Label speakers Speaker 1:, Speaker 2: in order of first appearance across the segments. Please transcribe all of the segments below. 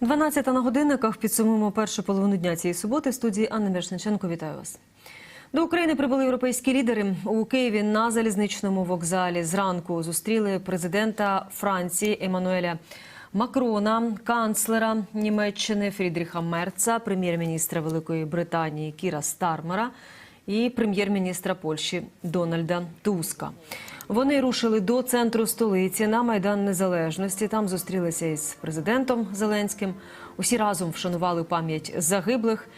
Speaker 1: 12 на годинниках підсумуємо першу половину дня цієї суботи. В студії Анна Мірошниченко. Вітаю вас. До України прибули європейські лідери у Києві на залізничному вокзалі. Зранку зустріли президента Франції Еммануеля Макрона, канцлера Німеччини Фрідріха Мерца, прем'єр-міністра Великої Британії Кіра Стармера і прем'єр-міністра Польщі Дональда Туска. Вони рушили до центру столиці на майдан Незалежності. Там зустрілися із президентом Зеленським. Усі разом вшанували пам'ять загиблих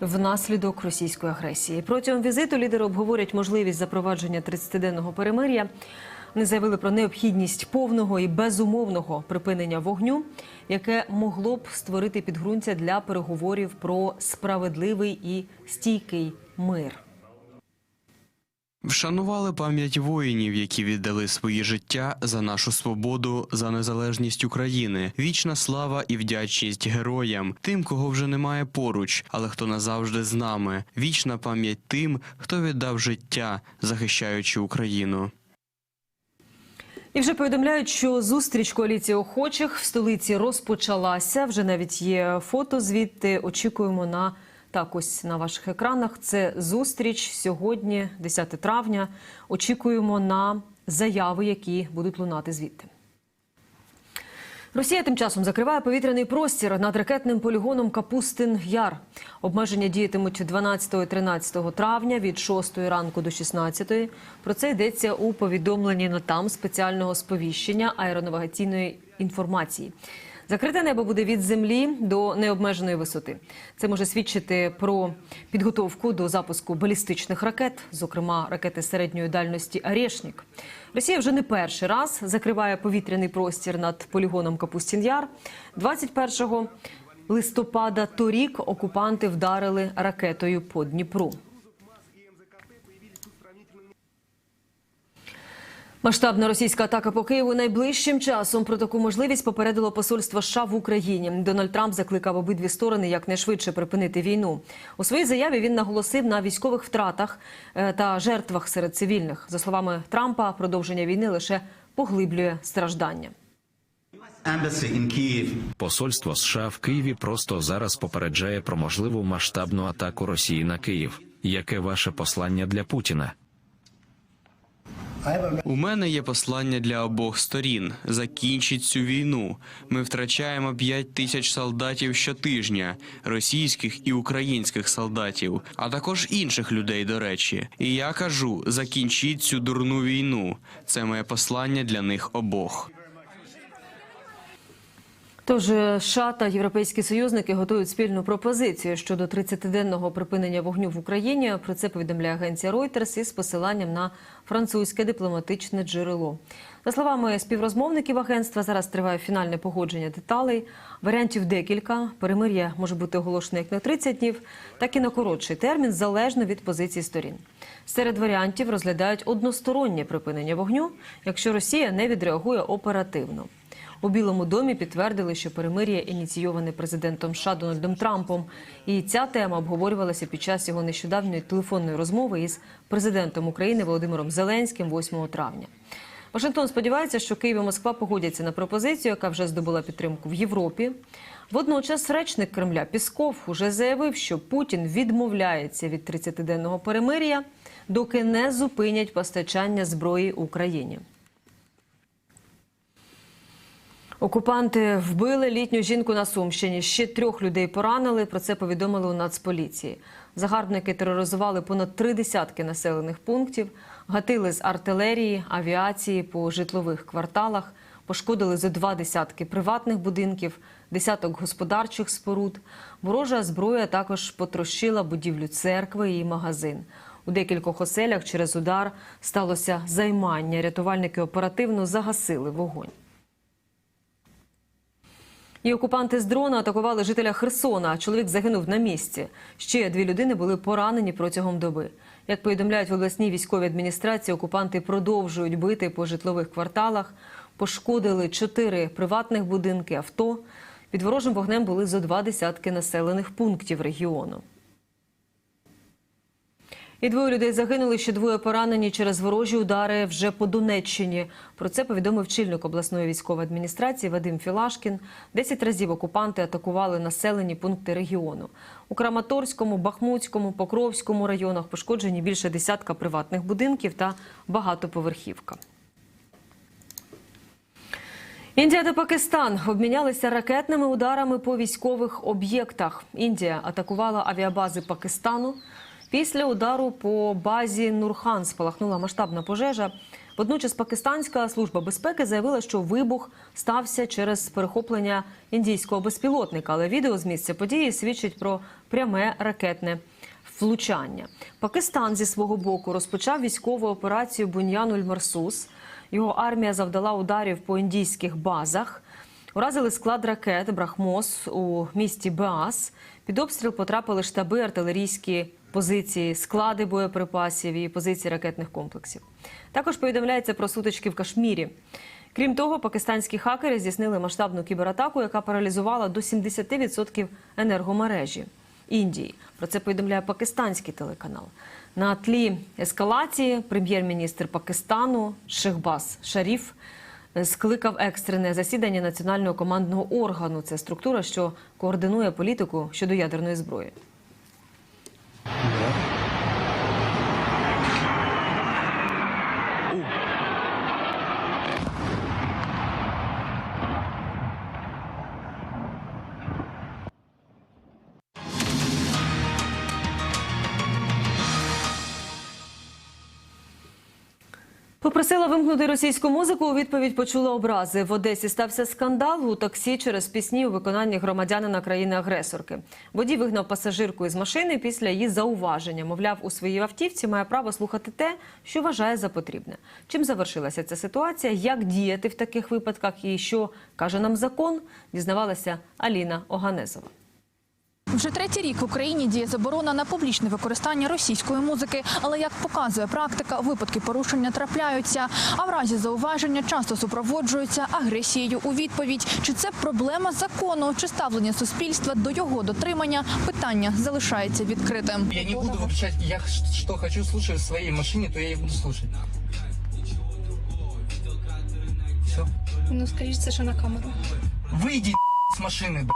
Speaker 1: внаслідок російської агресії. Протягом візиту лідери обговорять можливість запровадження 30-денного перемир'я. Вони заявили про необхідність повного і безумовного припинення вогню, яке могло б створити підґрунтя для переговорів про справедливий і стійкий мир.
Speaker 2: Вшанували пам'ять воїнів, які віддали свої життя за нашу свободу, за незалежність України. Вічна слава і вдячність героям, тим, кого вже немає поруч, але хто назавжди з нами. Вічна пам'ять тим, хто віддав життя, захищаючи Україну.
Speaker 1: І вже повідомляють, що зустріч коаліції охочих в столиці розпочалася. Вже навіть є фото звідти. Очікуємо на так, ось на ваших екранах. Це зустріч сьогодні, 10 травня. Очікуємо на заяви, які будуть лунати звідти. Росія тим часом закриває повітряний простір над ракетним полігоном Капустин Яр. Обмеження діятимуть 12-13 травня від 6 ранку до 16. Про це йдеться у повідомленні НОТАМ спеціального сповіщення аеронавігаційної інформації. Закрите небо буде від землі до необмеженої висоти. Це може свідчити про підготовку до запуску балістичних ракет, зокрема ракети середньої дальності «Арєшнік». Росія вже не перший раз закриває повітряний простір над полігоном Капустін-Яр. 21 листопада торік окупанти вдарили ракетою по Дніпру. Масштабна російська атака по Києву найближчим часом про таку можливість попередило посольство США в Україні. Дональд Трамп закликав обидві сторони якнайшвидше припинити війну. У своїй заяві він наголосив на військових втратах е, та жертвах серед цивільних. За словами Трампа, продовження війни лише поглиблює страждання.
Speaker 3: Посольство США в Києві просто зараз попереджає про можливу масштабну атаку Росії на Київ. Яке ваше послання для Путіна?
Speaker 2: У мене є послання для обох сторін. Закінчіть цю війну. Ми втрачаємо 5 тисяч солдатів щотижня, російських і українських солдатів, а також інших людей, до речі. І я кажу: закінчіть цю дурну війну. Це моє послання для них обох.
Speaker 1: Тож е, США та європейські союзники готують спільну пропозицію щодо 30-денного припинення вогню в Україні. Про це повідомляє агенція Reuters із посиланням на французьке дипломатичне джерело. За словами співрозмовників агентства, зараз триває фінальне погодження деталей. Варіантів декілька. Перемир'я може бути оголошено як на 30 днів, так і на коротший термін, залежно від позиції сторін. Серед варіантів розглядають одностороннє припинення вогню, якщо Росія не відреагує оперативно. У Білому домі підтвердили, що перемир'я ініційоване президентом США Дональдом Трампом. І ця тема обговорювалася під час його нещодавньої телефонної розмови із президентом України Володимиром Зеленським 8 травня. Вашингтон сподівається, що Київ і Москва погодяться на пропозицію, яка вже здобула підтримку в Європі. Водночас речник Кремля Пісков уже заявив, що Путін відмовляється від 30-денного перемир'я, доки не зупинять постачання зброї Україні. Окупанти вбили літню жінку на Сумщині. Ще трьох людей поранили. Про це повідомили у Нацполіції. Загарбники тероризували понад три десятки населених пунктів, гатили з артилерії, авіації по житлових кварталах, пошкодили зо два десятки приватних будинків, десяток господарчих споруд. Ворожа зброя також потрощила будівлю церкви і магазин. У декількох оселях через удар сталося займання. Рятувальники оперативно загасили вогонь. І окупанти з дрона атакували жителя Херсона. Чоловік загинув на місці. Ще дві людини були поранені протягом доби. Як повідомляють в обласній військовій адміністрації, окупанти продовжують бити по житлових кварталах. Пошкодили чотири приватних будинки, авто. Під ворожим вогнем були зо два десятки населених пунктів регіону. І двоє людей загинули, ще двоє поранені через ворожі удари вже по Донеччині. Про це повідомив чільник обласної військової адміністрації Вадим Філашкін. Десять разів окупанти атакували населені пункти регіону. У Краматорському, Бахмутському, Покровському районах пошкоджені більше десятка приватних будинків та багатоповерхівка. Індія та Пакистан обмінялися ракетними ударами по військових об'єктах. Індія атакувала авіабази Пакистану. Після удару по базі Нурхан спалахнула масштабна пожежа. Водночас Пакистанська служба безпеки заявила, що вибух стався через перехоплення індійського безпілотника. Але відео з місця події свідчить про пряме ракетне влучання. Пакистан зі свого боку розпочав військову операцію Буньянуль Марсус. Його армія завдала ударів по індійських базах. Уразили склад ракет Брахмос у місті Беас. Під обстріл потрапили штаби, артилерійські позиції, склади боєприпасів і позиції ракетних комплексів. Також повідомляється про сутички в Кашмірі. Крім того, пакистанські хакери здійснили масштабну кібератаку, яка паралізувала до 70% енергомережі Індії. Про це повідомляє пакистанський телеканал. На тлі ескалації прем'єр-міністр Пакистану Шехбас Шаріф скликав екстрене засідання національного командного органу. Це структура, що координує політику щодо ядерної зброї. Yeah. Попросила вимкнути російську музику. У відповідь почула образи. В Одесі стався скандал у таксі через пісні у виконанні громадянина країни-агресорки. Водій вигнав пасажирку із машини після її зауваження. Мовляв, у своїй автівці має право слухати те, що вважає за потрібне. Чим завершилася ця ситуація? Як діяти в таких випадках? І що каже нам закон? Дізнавалася Аліна Оганезова.
Speaker 4: Вже третій рік в Україні діє заборона на публічне використання російської музики. Але як показує практика, випадки порушення трапляються. А в разі зауваження часто супроводжуються агресією у відповідь. Чи це проблема закону, чи ставлення суспільства до його дотримання? Питання залишається відкритим.
Speaker 5: Я не буду выключать, я ш- что хочу слушать в своей машине, то я и буду слушать. Все.
Speaker 6: Ну, скоріше, це ще на камеру.
Speaker 5: Выйди с машины,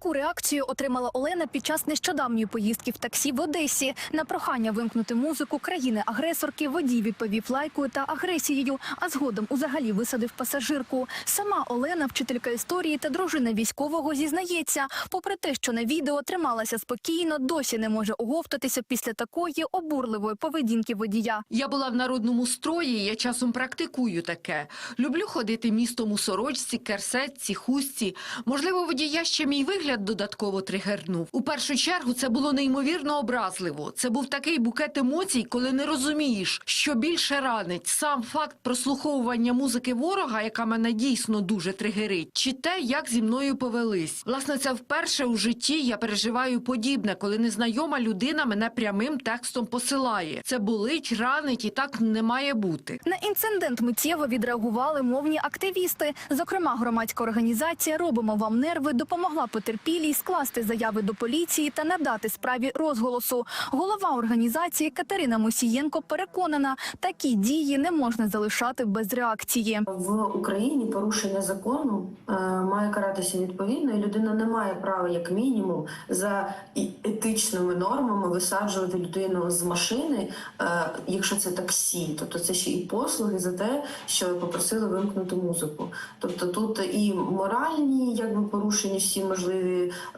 Speaker 4: Таку реакцію отримала Олена під час нещодавньої поїздки в таксі в Одесі. На прохання вимкнути музику країни-агресорки водій відповів лайкою та агресією, а згодом узагалі висадив пасажирку. Сама Олена, вчителька історії та дружина військового, зізнається, попри те, що на відео трималася спокійно, досі не може оговтатися після такої обурливої поведінки водія.
Speaker 7: Я була в народному строї, я часом практикую таке. Люблю ходити містом у сорочці, керсетці, хустці. Можливо, водія ще мій вигляд додатково тригернув. У першу чергу це було неймовірно образливо. Це був такий букет емоцій, коли не розумієш, що більше ранить сам факт прослуховування музики ворога, яка мене дійсно дуже тригерить, чи те, як зі мною повелись. Власне, це вперше у житті я переживаю подібне, коли незнайома людина мене прямим текстом посилає. Це болить, ранить і так не має бути.
Speaker 4: На інцидент миттєво відреагували мовні активісти. Зокрема, громадська організація Робимо вам нерви допомогла потерпілій скласти заяви до поліції та надати справі розголосу. Голова організації Катерина Мусієнко переконана, такі дії не можна залишати без реакції.
Speaker 8: В Україні порушення закону е, має каратися відповідно, і людина не має права, як мінімум, за етичними нормами висаджувати людину з машини, е, якщо це таксі, тобто це ще і послуги за те, що попросили вимкнути музику. Тобто тут і моральні, якби порушені всі можливі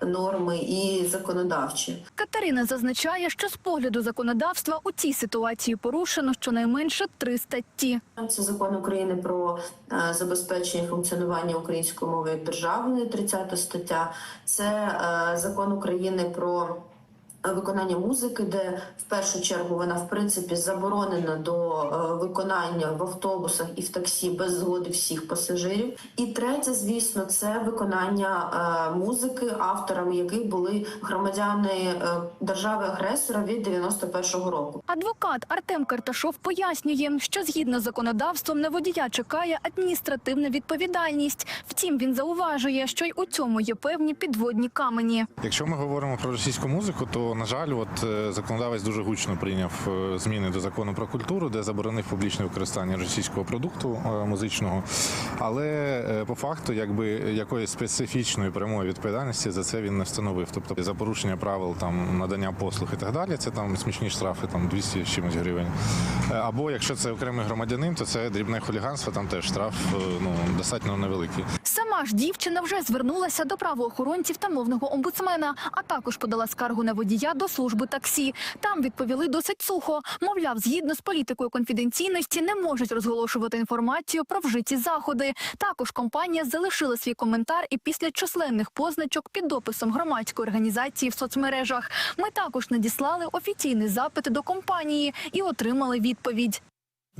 Speaker 8: норми, і законодавчі.
Speaker 4: Катерина зазначає, що з погляду законодавства у цій ситуації порушено щонайменше три статті.
Speaker 8: Це закон України про е, забезпечення функціонування української мови як державної, 30 стаття. Це е, закон України про виконання музики, де в першу чергу вона в принципі заборонена до е, виконання в автобусах і в таксі без згоди всіх пасажирів. І третє, звісно, це виконання е, музики, авторами яких були громадяни е, держави-агресора від 91-го року.
Speaker 4: Адвокат Артем Карташов пояснює, що згідно з законодавством на водія чекає адміністративна відповідальність. Втім, він зауважує, що й у цьому є певні підводні камені.
Speaker 9: Якщо ми говоримо про російську музику, то на жаль, от е, законодавець дуже гучно прийняв е, зміни до закону про культуру, де заборонив публічне використання російського продукту е, музичного. Але по факту, якби якоїсь специфічної прямої відповідальності за це він не встановив. Тобто за порушення правил там надання послуг і так далі, це там смішні штрафи, там 200 з чимось гривень. Або якщо це окремий громадянин, то це дрібне хуліганство, там теж штраф ну достатньо невеликий.
Speaker 4: Сама ж дівчина вже звернулася до правоохоронців та мовного омбудсмена, а також подала скаргу на водія до служби таксі. Там відповіли досить сухо. Мовляв, згідно з політикою конфіденційності, не можуть розголошувати інформацію про вжиті заходи. Також компанія залишила свій коментар і після численних позначок під дописом громадської організації в соцмережах. Ми також надіслали офіційний запит до компанії і отримали відповідь.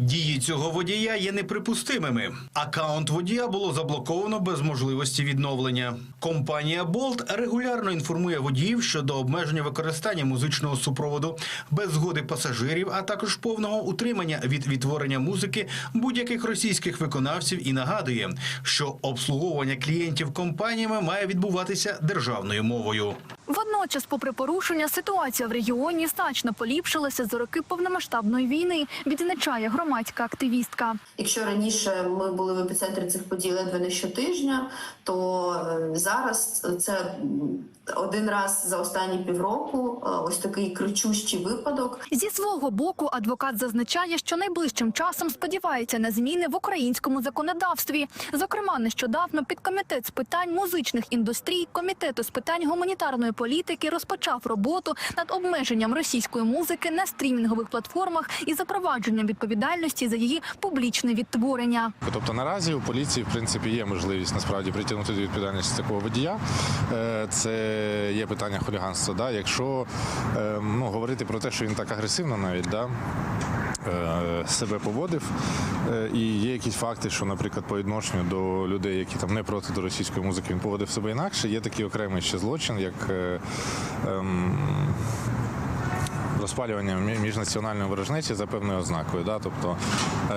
Speaker 10: Дії цього водія є неприпустимими. Акаунт водія було заблоковано без можливості відновлення. Компанія Bolt регулярно інформує водіїв щодо обмеження використання музичного супроводу без згоди пасажирів, а також повного утримання від відтворення музики будь-яких російських виконавців і нагадує, що обслуговування клієнтів компаніями має відбуватися державною мовою.
Speaker 4: Водночас, попри порушення, ситуація в регіоні значно поліпшилася за роки повномасштабної війни, відзначає громадська активістка.
Speaker 8: Якщо раніше ми були в епіцентрі цих подій ледве не щотижня, то е, зараз це один раз за останні півроку е, ось такий кричущий випадок.
Speaker 4: Зі свого боку, адвокат зазначає, що найближчим часом сподівається на зміни в українському законодавстві. Зокрема, нещодавно підкомітет з питань музичних індустрій комітету з питань гуманітарної політики розпочав роботу над обмеженням російської музики на стрімінгових платформах і запровадженням відповідальності за її публічне відтворення.
Speaker 9: Тобто наразі у поліції в принципі є можливість насправді притягнути до відповідальності такого водія. Е, Це є питання хуліганства. Да? Якщо е, ну, говорити про те, що він так агресивно навіть да? е, себе поводив, е, і є якісь факти, що, наприклад, по відношенню до людей, які там не проти до російської музики, він поводив себе інакше. Є такий окремий ще злочин, як е, ем, розпалювання міжнаціональної ворожнечі за певною ознакою. Да? Тобто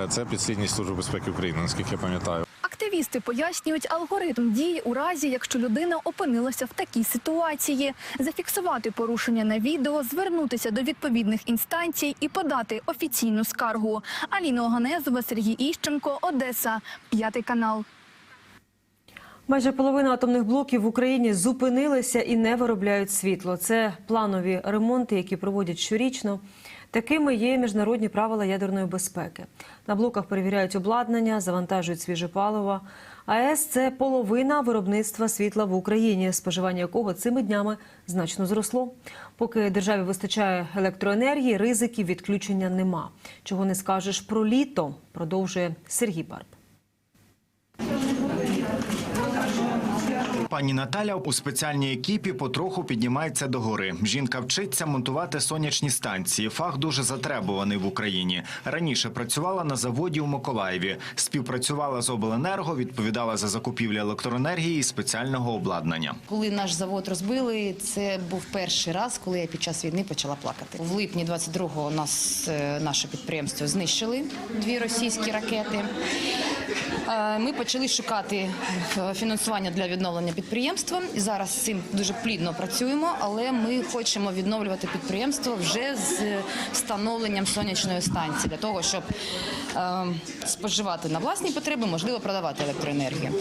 Speaker 9: це підслідність Служби безпеки України, наскільки я пам'ятаю.
Speaker 4: Активісти пояснюють алгоритм дії у разі, якщо людина опинилася в такій ситуації, зафіксувати порушення на відео, звернутися до відповідних інстанцій і подати офіційну скаргу. Аліна Оганезова, Сергій Іщенко, Одеса, п'ятий канал.
Speaker 1: Майже половина атомних блоків в Україні зупинилися і не виробляють світло. Це планові ремонти, які проводять щорічно. Такими є міжнародні правила ядерної безпеки. На блоках перевіряють обладнання, завантажують свіже паливо. АЕС це половина виробництва світла в Україні, споживання якого цими днями значно зросло. Поки державі вистачає електроенергії, ризиків відключення нема. Чого не скажеш про літо, продовжує Сергій Барб.
Speaker 11: Пані Наталя у спеціальній екіпі потроху піднімається до гори. Жінка вчиться монтувати сонячні станції. Фах дуже затребуваний в Україні. Раніше працювала на заводі у Миколаєві. Співпрацювала з обленерго, відповідала за закупівлю електроенергії і спеціального обладнання.
Speaker 12: Коли наш завод розбили, це був перший раз, коли я під час війни почала плакати. В липні 22-го нас е, наше підприємство знищили дві російські ракети. Е, Ми почали шукати фінансування для відновлення підприємства. І зараз з цим дуже плідно працюємо, але ми хочемо відновлювати підприємство вже з встановленням сонячної станції для того, щоб е, споживати на власні потреби, можливо, продавати електроенергію.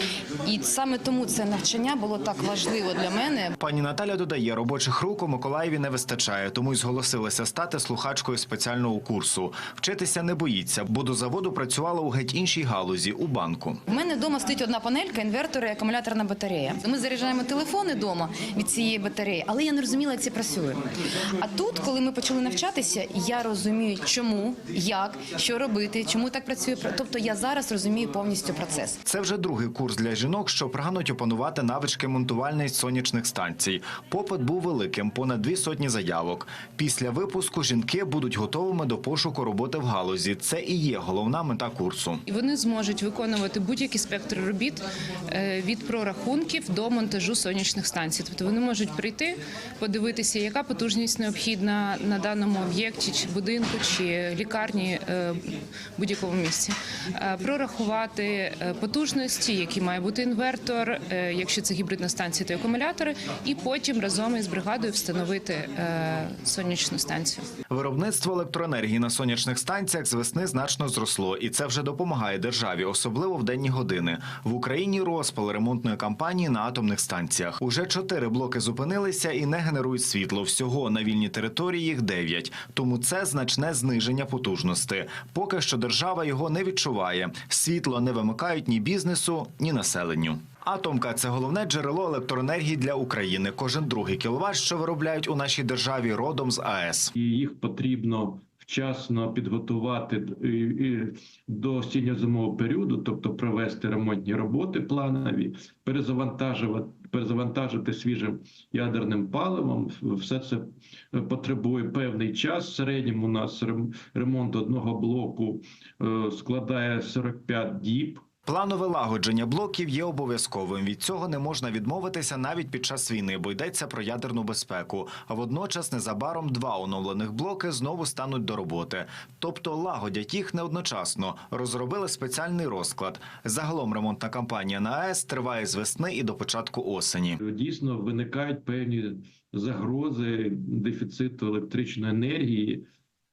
Speaker 12: І саме тому це навчання було так важливо для мене.
Speaker 11: Пані Наталя додає, робочих рук у Миколаєві не вистачає, тому й зголосилася стати слухачкою спеціального курсу. Вчитися не боїться, бо до заводу працювала у геть іншій галузі у банку.
Speaker 12: У мене вдома стоїть одна панелька, інвертор і акумуляторна батарея. Ми заряджаємо телефони вдома від цієї батареї, але я не розуміла, як це працює. А тут, коли ми почали навчатися, я розумію, чому, як, що робити, чому так працює. Тобто я зараз розумію повністю процес.
Speaker 11: Це вже другий курс для жінок, що прагнуть опанувати навички монтувальної сонячних станцій. Попит був великим, понад дві сотні заявок. Після випуску жінки будуть готовими до пошуку роботи в галузі. Це і є головна мета курсу.
Speaker 13: І вони зможуть виконувати будь-який спектр робіт е, від прорахунків до монтажу сонячних станцій. Тобто вони можуть прийти, подивитися, яка потужність необхідна на даному об'єкті, чи будинку, чи лікарні е, будь-якому місці, Е, прорахувати е, потужності, який має бути інвертор, якщо це гібридна станція, то акумулятори, і потім разом із бригадою встановити сонячну станцію.
Speaker 11: Виробництво електроенергії на сонячних станціях з весни значно зросло, і це вже допомагає державі, особливо в денні години. В Україні розпал ремонтної кампанії на атомних станціях. Уже чотири блоки зупинилися і не генерують світло. Всього на вільній території їх дев'ять. Тому це значне зниження потужності. Поки що держава його не відчуває. Світло не вимикають ні бізнесу, ні населенню. Атомка це головне джерело електроенергії для України. Кожен другий кіловат, що виробляють у нашій державі, родом з АЕС.
Speaker 14: їх потрібно вчасно підготувати до осінньо-зимового періоду, тобто провести ремонтні роботи планові, перезавантажувати. Перезавантажити свіжим ядерним паливом, все це потребує певний час. В середньому у нас ремонт одного блоку е, складає 45 діб.
Speaker 11: Планове лагодження блоків є обов'язковим. Від цього не можна відмовитися навіть під час війни, бо йдеться про ядерну безпеку. А водночас незабаром два оновлених блоки знову стануть до роботи. Тобто лагодять їх не одночасно. Розробили спеціальний розклад. Загалом ремонтна кампанія на АЕС триває з весни і до початку осені.
Speaker 14: дійсно виникають певні загрози дефіциту електричної енергії.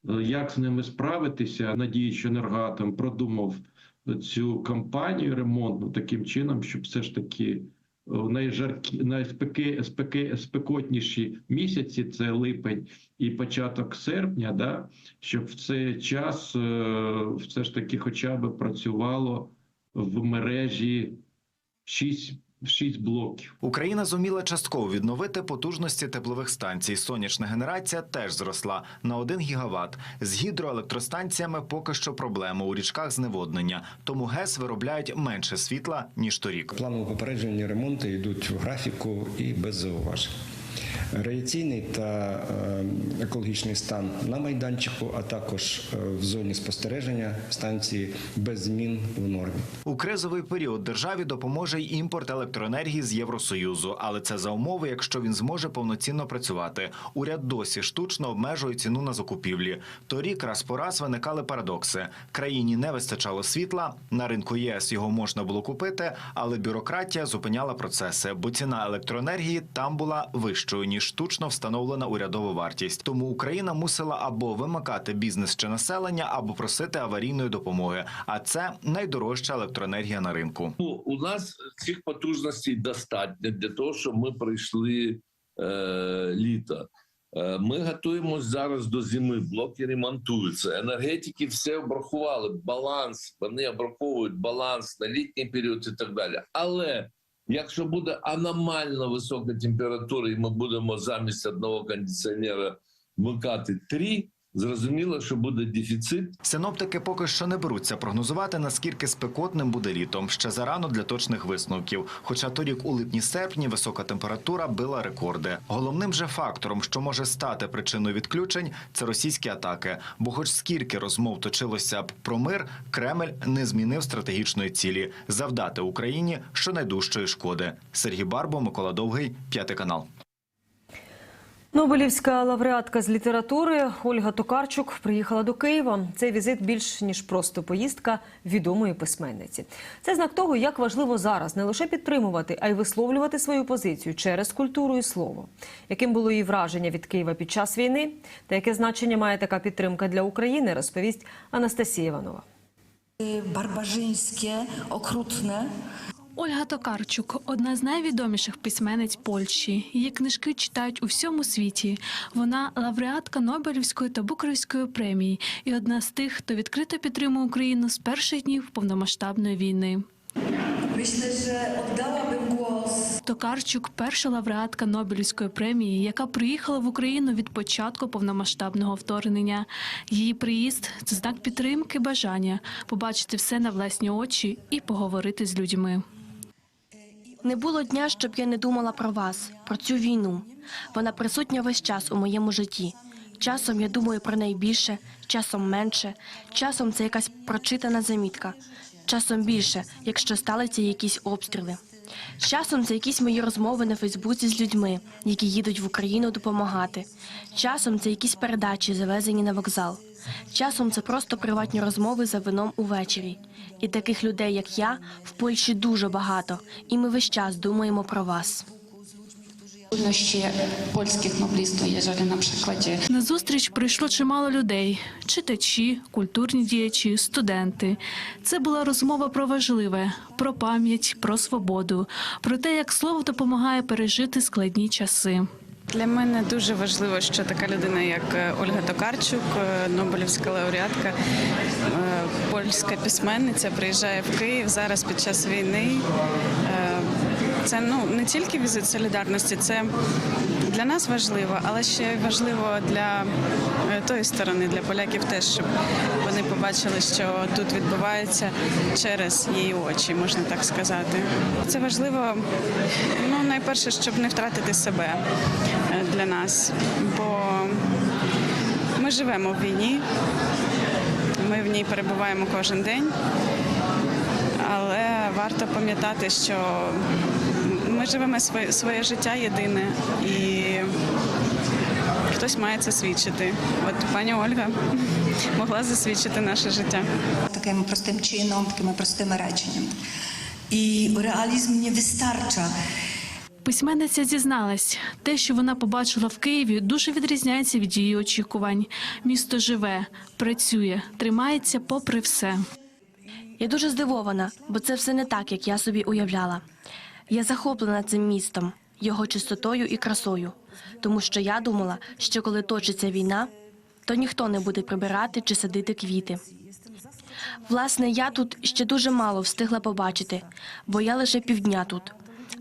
Speaker 14: Е, Як з ними справитися? Надію, що Енергоатом продумав цю кампанію ремонтну таким чином, щоб все ж таки в найжаркі, найспеки, спеки, спекотніші місяці, це липень і початок серпня, да, щоб в цей час е, все ж таки хоча б працювало в мережі 6, 6 блоків.
Speaker 11: Україна зуміла частково відновити потужності теплових станцій. Сонячна генерація теж зросла на 1 гігават. З гідроелектростанціями поки що проблема у річках зневоднення, тому ГЕС виробляють менше світла ніж торік.
Speaker 15: Планово попереджені ремонти йдуть в графіку і без зауважень. Радіаційний та е, екологічний стан на майданчику, а також е, в зоні спостереження станції без змін в нормі.
Speaker 11: У кризовий період державі допоможе й імпорт електроенергії з Євросоюзу, але це за умови, якщо він зможе повноцінно працювати. Уряд досі штучно обмежує ціну на закупівлі. Торік раз по раз виникали парадокси. Країні не вистачало світла. На ринку ЄС його можна було купити, але бюрократія зупиняла процеси, бо ціна електроенергії там була вищою ніж штучно встановлена урядова вартість. Тому Україна мусила або вимикати бізнес чи населення, або просити аварійної допомоги. А це найдорожча електроенергія на ринку.
Speaker 16: Ну, у нас цих потужностей достатньо для того, щоб ми пройшли е, літо. Е, Ми готуємося зараз до зими. Блоки ремонтуються. Енергетики все обрахували. Баланс. Вони обраховують баланс на літній період і так далі. Але якщо буде аномально висока температура, і ми будемо замість одного кондиціонера вмикати три, зрозуміло, що буде дефіцит.
Speaker 11: Синоптики поки що не беруться прогнозувати, наскільки спекотним буде літом. Ще зарано для точних висновків. Хоча торік у липні-серпні висока температура била рекорди. Головним же фактором, що може стати причиною відключень, це російські атаки. Бо, хоч скільки розмов точилося б про мир, Кремль не змінив стратегічної цілі завдати Україні щонайдужчої шкоди. Сергій Барбо, Микола Довгий, п'ятий канал.
Speaker 1: Нобелівська лауреатка з літератури Ольга Токарчук приїхала до Києва. Цей візит більш ніж просто поїздка відомої письменниці. Це знак того, як важливо зараз не лише підтримувати, а й висловлювати свою позицію через культуру і слово. Яким було її враження від Києва під час війни, та яке значення має така підтримка для України, розповість Анастасія Іванова.
Speaker 17: Барбажинське, окрутне.
Speaker 6: Ольга Токарчук одна з найвідоміших письменниць Польщі. Її книжки читають у всьому світі. Вона лауреатка Нобелівської та Букерівської премії і одна з тих, хто відкрито підтримує Україну з перших днів повномасштабної війни.
Speaker 17: Myślę, że oddałabym głos
Speaker 6: Токарчук перша лауреатка Нобелівської премії, яка приїхала в Україну від початку повномасштабного вторгнення. Її приїзд це знак підтримки, бажання побачити все на власні очі і поговорити з людьми.
Speaker 18: Не було дня, щоб я не думала про вас, про цю війну. Вона присутня весь час у моєму житті. Часом я думаю про неї більше, часом менше, часом це якась прочитана замітка. часом більше, якщо стануться якісь обстріли. Часом це якісь мої розмови на Фейсбуці з людьми, які їдуть в Україну допомагати. Часом це якісь передачі, завезені на вокзал. Часом це просто приватні розмови за вином увечері. І таких людей, як я, в Польщі дуже багато, і ми весь час думаємо про вас.
Speaker 19: ще польських ноблістів, jeżeli на прикладі
Speaker 6: На зустріч прийшло чимало людей: читачі, культурні діячі, студенти. Це була розмова про важливе, про пам'ять, про свободу, про те, як слово допомагає пережити складні часи.
Speaker 20: Для мене дуже важливо, що така людина, як е, Ольга Токарчук, е, Нобелівська лауреатка, е, польська письменниця, приїжджає в Київ зараз під час війни. Це ну не тільки візит солідарності, це для нас важливо, але ще важливо для е, тої сторони, для поляків теж, щоб вони побачили, що тут відбувається через її очі, можна так сказати. Це важливо, ну найперше, щоб не втратити себе е, для нас, бо ми живемо в війні, ми в ній перебуваємо кожен день, але варто пам'ятати, що ми живемо своє, своє життя єдине і хтось має це свідчити. От пані Ольга могла засвідчити наше життя.
Speaker 17: таким простим чином, такими простими реченнями. І реалізм не вистача.
Speaker 6: Письменниця зізналась, те, що вона побачила в Києві, дуже відрізняється від її очікувань. Місто живе, працює, тримається попри все.
Speaker 18: Я дуже здивована, бо це все не так, як я собі уявляла. Я захоплена цим містом, його чистотою і красою, тому що я думала, що коли точиться війна, то ніхто не буде прибирати чи садити квіти. Власне, я тут ще дуже мало встигла побачити, бо я лише півдня тут.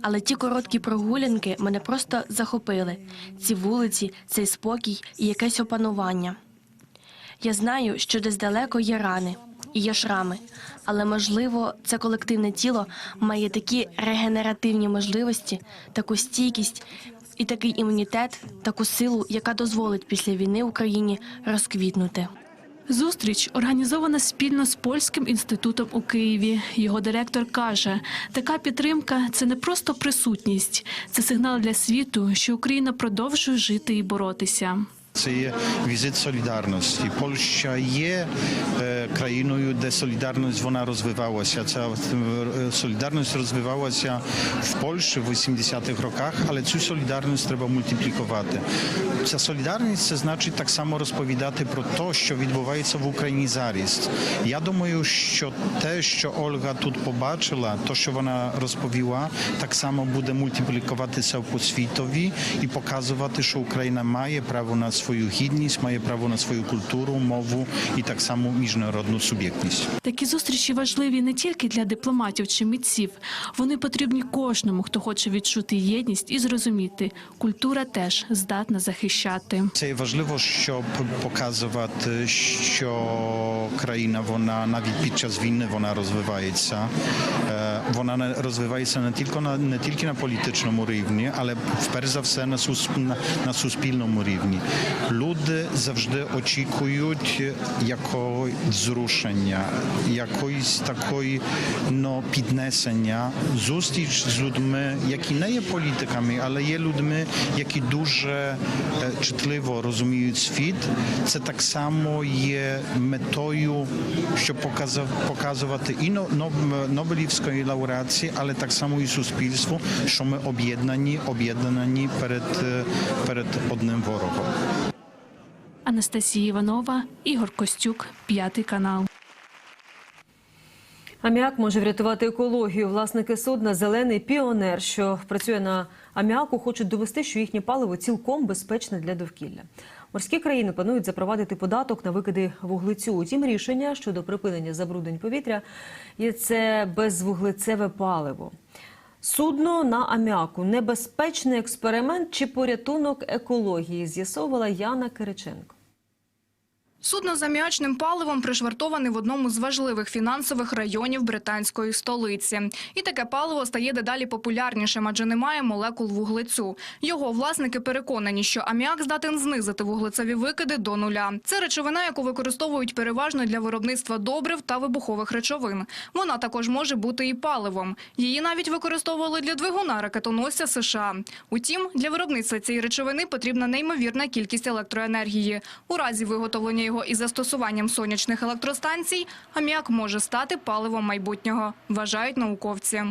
Speaker 18: Але ті короткі прогулянки мене просто захопили: ці вулиці, цей спокій і якесь опанування. Я знаю, що десь далеко є рани і є шрами, але можливо, це колективне тіло має такі регенеративні можливості, таку стійкість і такий імунітет, таку силу, яка дозволить після війни Україні розквітнути.
Speaker 6: Зустріч організована спільно з польським інститутом у Києві. Його директор каже: така підтримка це не просто присутність, це сигнал для світу, що Україна продовжує жити і боротися.
Speaker 21: Це є візит солідарності. Польща є е, країною, де солідарність вона розвивалася. Ця е, солідарність розвивалася в Польщі в 80-х роках, але цю солідарність треба мультиплікувати. Ця солідарність це значить так само розповідати про те, що відбувається в Україні зараз. Я думаю, що те, що Ольга тут побачила, то що вона розповіла, так само буде мультиплікуватися по світові і показувати, що Україна має право на свою гідність, має право на свою культуру, мову і так само міжнародну суб'єктність.
Speaker 6: Такі зустрічі важливі не тільки для дипломатів чи митців. Вони потрібні кожному, хто хоче відчути єдність і зрозуміти, культура теж здатна захищати.
Speaker 21: Це важливо, щоб показувати, що країна вона навіть під час війни вона розвивається. Е, Вона розвивається не тільки на не тільки на політичному рівні, але перш за все на суспільному рівні. Люди завжди очікують якого зрушення, якоїсь такої ну, піднесення, зустріч з людьми, які не є політиками, але є людьми, які дуже е, чутливо розуміють світ. Це так само є метою, щоб показав, показувати і но- но- Нобелівської лауреації, але так само і суспільству, що ми об'єднані, об'єднані перед, е, перед одним ворогом.
Speaker 6: Анастасія Іванова, Ігор Костюк, п'ятий канал.
Speaker 1: Аміак може врятувати екологію. Власники судна Зелений піонер, що працює на аміаку, хочуть довести, що їхнє паливо цілком безпечне для довкілля. Морські країни планують запровадити податок на викиди вуглецю. Утім, рішення щодо припинення забруднень повітря є це безвуглецеве паливо. Судно на аміаку небезпечний експеримент чи порятунок екології, з'ясовувала Яна Кириченко.
Speaker 22: Судно з аміачним паливом пришвартоване в одному з важливих фінансових районів британської столиці. І таке паливо стає дедалі популярнішим, адже немає молекул вуглецю. Його власники переконані, що аміак здатен знизити вуглецеві викиди до нуля. Це речовина, яку використовують переважно для виробництва добрив та вибухових речовин. Вона також може бути і паливом. Її навіть використовували для двигуна ракетоносця США. Утім, для виробництва цієї речовини потрібна неймовірна кількість електроенергії. У разі виготовлення його із застосуванням сонячних електростанцій, аміак може стати паливом майбутнього, вважають науковці.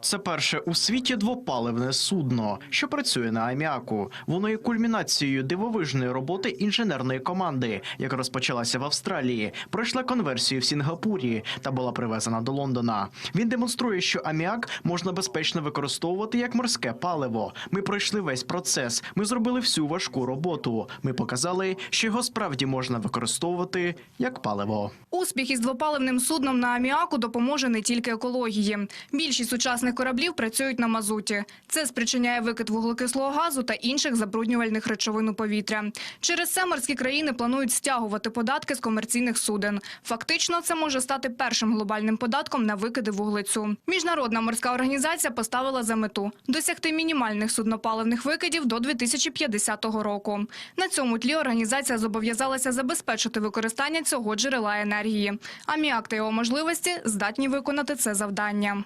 Speaker 23: Це перше у світі двопаливне судно, що працює на аміаку. Воно є кульмінацією дивовижної роботи інженерної команди, яка розпочалася в Австралії, пройшла конверсію в Сінгапурі та була привезена до Лондона. Він демонструє, що аміак можна безпечно використовувати як морське паливо. Ми пройшли весь процес. Ми зробили всю важку роботу. Ми показали, що його справді можна використовувати як паливо.
Speaker 22: Успіх із двопаливним судном на аміаку допоможе не тільки екології. Більшість сучасних кораблів працюють на мазуті. Це спричиняє викид вуглекислого газу та інших забруднювальних речовин у повітря. Через це морські країни планують стягувати податки з комерційних суден. Фактично, це може стати першим глобальним податком на викиди вуглецю. Міжнародна морська організація поставила за мету досягти мінімальних суднопаливних викидів до 2050 року. На цьому тлі організація зобов'язалася забезпечити використання цього джерела енергії. Аміак та його можливості здатні виконати це завдання.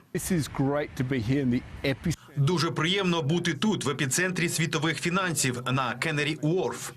Speaker 10: Дуже приємно бути тут, в епіцентрі світових фінансів на Кеннері Уорф.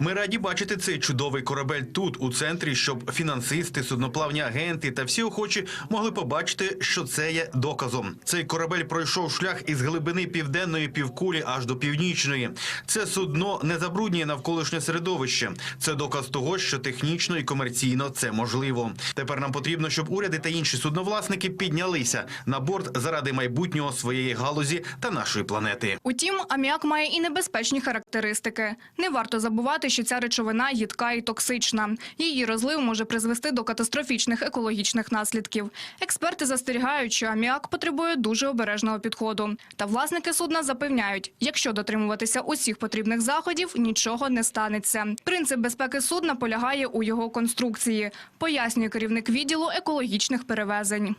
Speaker 10: Ми раді бачити цей чудовий корабель тут, у центрі, щоб фінансисти, судноплавні агенти та всі охочі могли побачити, що це є доказом. Цей корабель пройшов шлях із глибини південної півкулі аж до північної. Це судно не забруднює навколишнє середовище. Це доказ того, що технічно і комерційно це можливо. Тепер нам потрібно, щоб уряди та інші судновласники піднялися на борт заради майбутнього своєї галузі та нашої планети.
Speaker 22: Утім, аміак має і небезпечні характеристики. Не варто забувати, що ця речовина їдка і токсична. Її розлив може призвести до катастрофічних екологічних наслідків. Експерти застерігають, що аміак потребує дуже обережного підходу. Та власники судна запевняють, якщо дотримуватися усіх потрібних заходів, нічого не станеться. Принцип безпеки судна полягає у його конструкції, пояснює керівник відділу екологічних перевезень.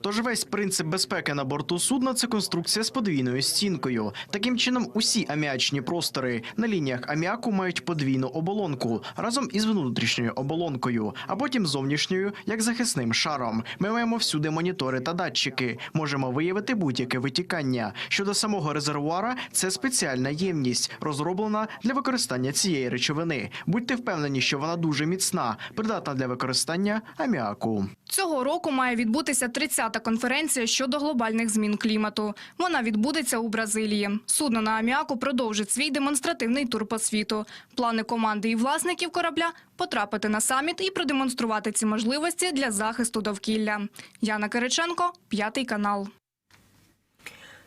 Speaker 23: Тож весь принцип безпеки на борту судна це конструкція з подвійною стінкою. Таким чином, усі аміачні простори на лініях аміаку мають подвійну оболонку разом із внутрішньою оболонкою, а потім зовнішньою як захисним шаром. Ми маємо всюди монітори та датчики. Можемо виявити будь-яке витікання. Щодо самого резервуара, це спеціальна ємність, розроблена для використання цієї речовини. Будьте впевнені, що вона дуже міцна, придатна для використання аміаку.
Speaker 22: Цього року має відбутися 30-та конференція щодо глобальних змін клімату. Вона відбудеться у Бразилії. Судно на аміаку продовжить свій демонстративний тур по світу. Плани команди і власників корабля потрапити на саміт і продемонструвати ці можливості для захисту довкілля. Яна Кириченко, п'ятий канал.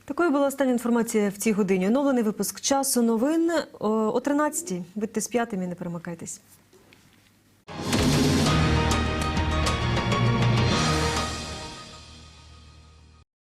Speaker 1: Такою була остання інформація в цій годині. Оновлений випуск часу новин о 13-й. Будьте з п'ятими, не перемикайтесь.